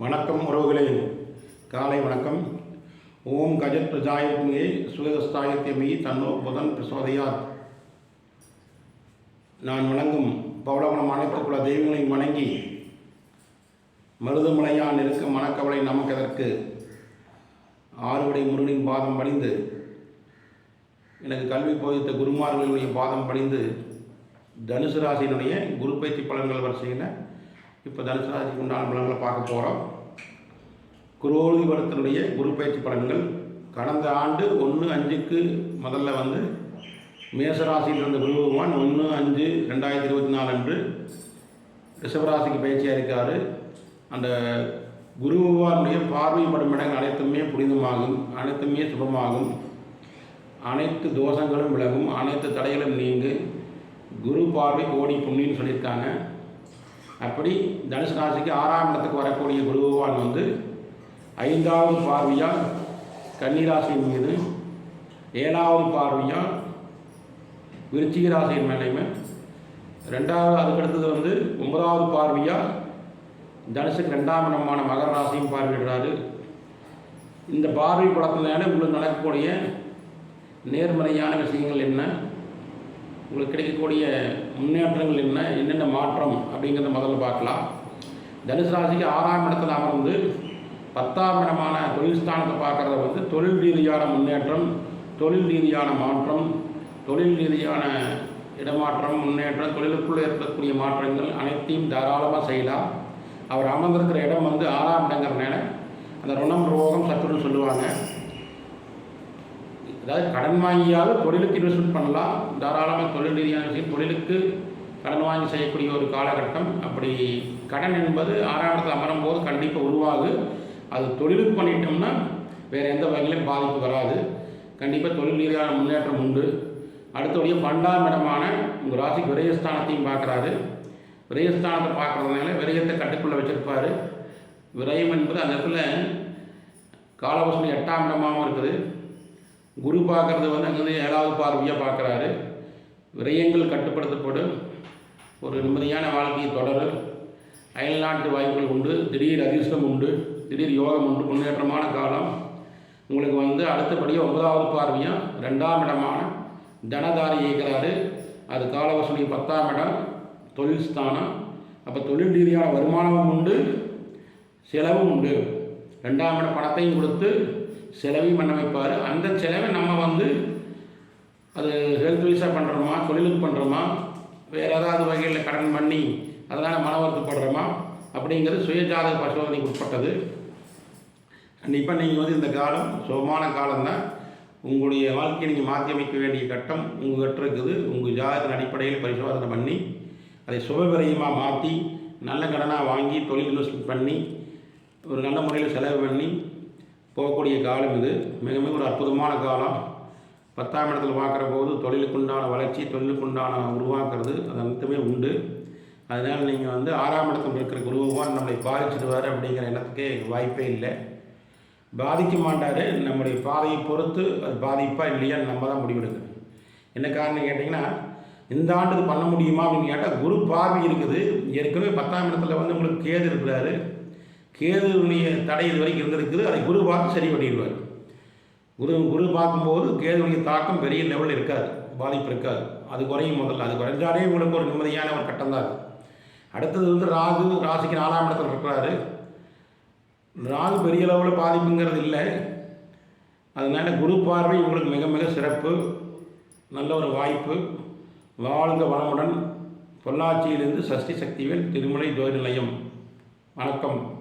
வணக்கம் உறவுகளே. காலை வணக்கம். ஓம் கஜத் பிரஜாயத்மியை சுயதஸ்தாயத்தியமி தன்னோ புதன் பிரசோதையார் நான் வணங்கும் பௌளவனம் அனைத்து குல தெய்வங்களையும் வணங்கி மருதுமலையான் இருக்க மனக்கவலை நமக்கு எதற்கு ஆறுவடை முருகனின் பாதம் பணிந்து எனக்கு கல்வி போதித்த குருமார்களுடைய பாதம் பணிந்து தனுசு ராசியினுடைய குரு பயிற்சி பலன்கள் வரிசையில் இப்போ தனுசு ராசிக்கு உண்டான பலன்களை பார்க்க போகிறோம் குரோதி வருடத்தினுடைய குரு பயிற்சி பலன்கள். கடந்த ஆண்டு ஒன்று அஞ்சுக்கு முதல்ல வந்து மேசராசியில் இருந்த குரு பகவான் ஒன்று அஞ்சு ரெண்டாயிரத்தி இருபத்தி நாலு அன்று ரிஷபராசிக்கு பயிற்சியாக இருக்கார். அந்த குரு பகவானுடைய பார்வைப்படும் இடங்கள் அனைத்துமே புனிதமாகும் அனைத்துமே சுபமாகும். அனைத்து தோஷங்களும் விலகும் அனைத்து தடைகளும் நீங்கு. குரு பார்வை கோடி புண்ணின்னு சொல்லியிருக்காங்க. அப்படி தனுசு ராசிக்கு ஆறாம் இடத்துக்கு வரக்கூடிய குரு பகவான் வந்து ஐந்தாவது பார்வையால் கன்னிராசியின் மீது ஏழாவது பார்வையால் விருச்சிக ராசியின் மேலேயுமே ரெண்டாவது அதுக்கடுத்தது வந்து ஒன்பதாவது பார்வையாக தனுசுக்கு ரெண்டாம் இடமான மகர ராசியும் பார்வையிடுறாரு. இந்த பார்வை படத்தினால உங்களுக்கு நடக்கக்கூடிய நேர்மறையான விஷயங்கள் என்ன? உங்களுக்கு கிடைக்கக்கூடிய முன்னேற்றங்கள் என்ன என்னென்ன மாற்றம் அப்படிங்கிறத முதல்ல பார்க்கலாம். தனுசு ராசிக்கு ஆறாம் இடத்துல அமர்ந்து பத்தாம் இடமான தொழில் ஸ்தானத்தை பார்க்குறத வந்து தொழில் ரீதியான முன்னேற்றம் தொழில் ரீதியான மாற்றம் தொழில் ரீதியான இடமாற்றம் முன்னேற்றம் தொழிலுக்குள்ளே இருக்கக்கூடிய மாற்றங்கள் அனைத்தையும் தாராளமாக செய்யலாம். அவர் அமர்ந்திருக்கிற இடம் வந்து ஆறாம் இடங்கிறனால அந்த ருணம் ரோகம் சத்துருன்னு சொல்லுவாங்க. அதாவது கடன் வாங்கியாவது தொழிலுக்கு இன்வெஸ்ட்மெண்ட் பண்ணலாம். தாராளமாக தொழில் ரீதியான விஷயம் தொழிலுக்கு கடன் வாங்கி செய்யக்கூடிய ஒரு காலகட்டம். அப்படி கடன் என்பது ஆறாம் இடத்துல அமரும் போது கண்டிப்பாக உருவாகு. அது தொழிலுக்கு பண்ணிட்டோம்னா வேறு எந்த வகையிலும் பாதிப்பு வராது. கண்டிப்பாக தொழில் ரீதியான முன்னேற்றம் உண்டு. அடுத்தபடியாக பன்னெண்டாம் இடமான உங்கள் ராசி விரயஸ்தானத்தையும் பார்க்குறாரு. விரயஸ்தானத்தை பார்க்குறதுனால விரயத்தை கட்டுக்குள்ளே வச்சுருப்பார். விரயம் என்பது அந்த இடத்துல காலவசம் எட்டாம் இடமாகவும் இருக்குது. குரு பார்க்குறது வந்து அங்கே ஏழாவது பார்வையாக பார்க்குறாரு. விரயங்கள் கட்டுப்படுத்தப்படும். ஒரு நிம்மதியான வாழ்க்கையை தொடரும். அயல்நாட்டு வாய்ப்புகள் உண்டு. திடீர் அதிர்ஷ்டம் உண்டு. திடீர் யோகம் உண்டு. முன்னேற்றமான காலம். உங்களுக்கு வந்து அடுத்தபடியாக ஒன்பதாவது பார்வையும் ரெண்டாம் இடமான தனதாரி இயக்கிறாரு. அது காலவசூலி பத்தாம் இடம் தொழில் ஸ்தானம். அப்போ தொழில் ரீதியான வருமானமும் உண்டு. செலவும் உண்டு. ரெண்டாம் இடம் பணத்தையும் கொடுத்து செலவையும் பண்ண வைப்பார். அந்த செலவை நம்ம வந்து அது ஹெல்த் வைஸாக பண்ணுறோமா தொழிலுக்கு பண்ணுறோமா வேறு ஏதாவது வகையில் கடன் பண்ணி அதனால் மன வருத்தப்படுறோமா அப்படிங்கிறது சுயஜாதக பரிசோதனைக்கு உட்பட்டது. கண்டிப்பாக நீங்கள் வந்து இந்த காலம் சுகமான காலம்தான். உங்களுடைய வாழ்க்கையை நீங்கள் மாற்றி அமைக்க வேண்டிய கட்டம் உங்கள் கிட்ட இருக்குது. உங்கள் ஜாதகத்தின் அடிப்படையில் பரிசோதனை பண்ணி அதை சுபவிரயமாக மாற்றி நல்ல கடனாக வாங்கி தொழில் இன்வெஸ்ட்மெண்ட் பண்ணி ஒரு நல்ல முறையில் செலவு பண்ணி போகக்கூடிய காலம் இது. மிக மிக ஒரு அற்புதமான காலம். பத்தாம் இடத்துல பார்க்குற போது தொழிலுக்குண்டான வளர்ச்சி தொழிலுக்குண்டான உருவாக்குறது அது அனைத்துமே உண்டு. அதனால் நீங்கள் வந்து ஆறாம் இடத்துல இருக்கிற குரு பகவான் நம்மளை பாதிச்சிடுவார் அப்படிங்கிற எண்ணத்துக்கே வாய்ப்பே இல்லை. பாதிக்க மாட்டார். நம்முடைய பாதையை பொறுத்து அது பாதிப்பா இல்லையான்னு நம்ம தான் முடிவெடுக்கணும். என்ன காரணம் கேட்டிங்கன்னா இந்த ஆண்டு இது பண்ண முடியுமா அப்படின்னு கேட்டால் குரு பார்வை இருக்குது. ஏற்கனவே பத்தாம் இடத்துல வந்து உங்களுக்கு கேது இருக்கிறாரு. கேதுவினுடைய தடை இது வரைக்கும் இருந்திருக்குது. அதை குரு பார்த்து சரி பண்ணிடுவார். குரு குரு பார்க்கும்போது கேதுவினுடைய தாக்கம் பெரிய லெவலில் இருக்காது. பாதிப்பு இருக்காது. அது குறையும் முதல்ல. அது குறைஞ்சாலே உங்களுக்கு ஒரு நிம்மதியான ஒரு கட்டம் தான் அடுத்தது வந்து ராகு ராசிக்கு நாலாம் இடத்துல இருக்கிறாரு. ராகு பெரிய அளவில் பாதிப்புங்கிறது இல்லை. அதனால் குரு பார்வை உங்களுக்கு மிக மிக சிறப்பு. நல்ல ஒரு வாய்ப்பு. வாழ்க வளமுடன். பொள்ளாச்சியிலிருந்து சஷ்டி சக்திவேல் திருமலை ஜோதி நிலையம் வணக்கம்.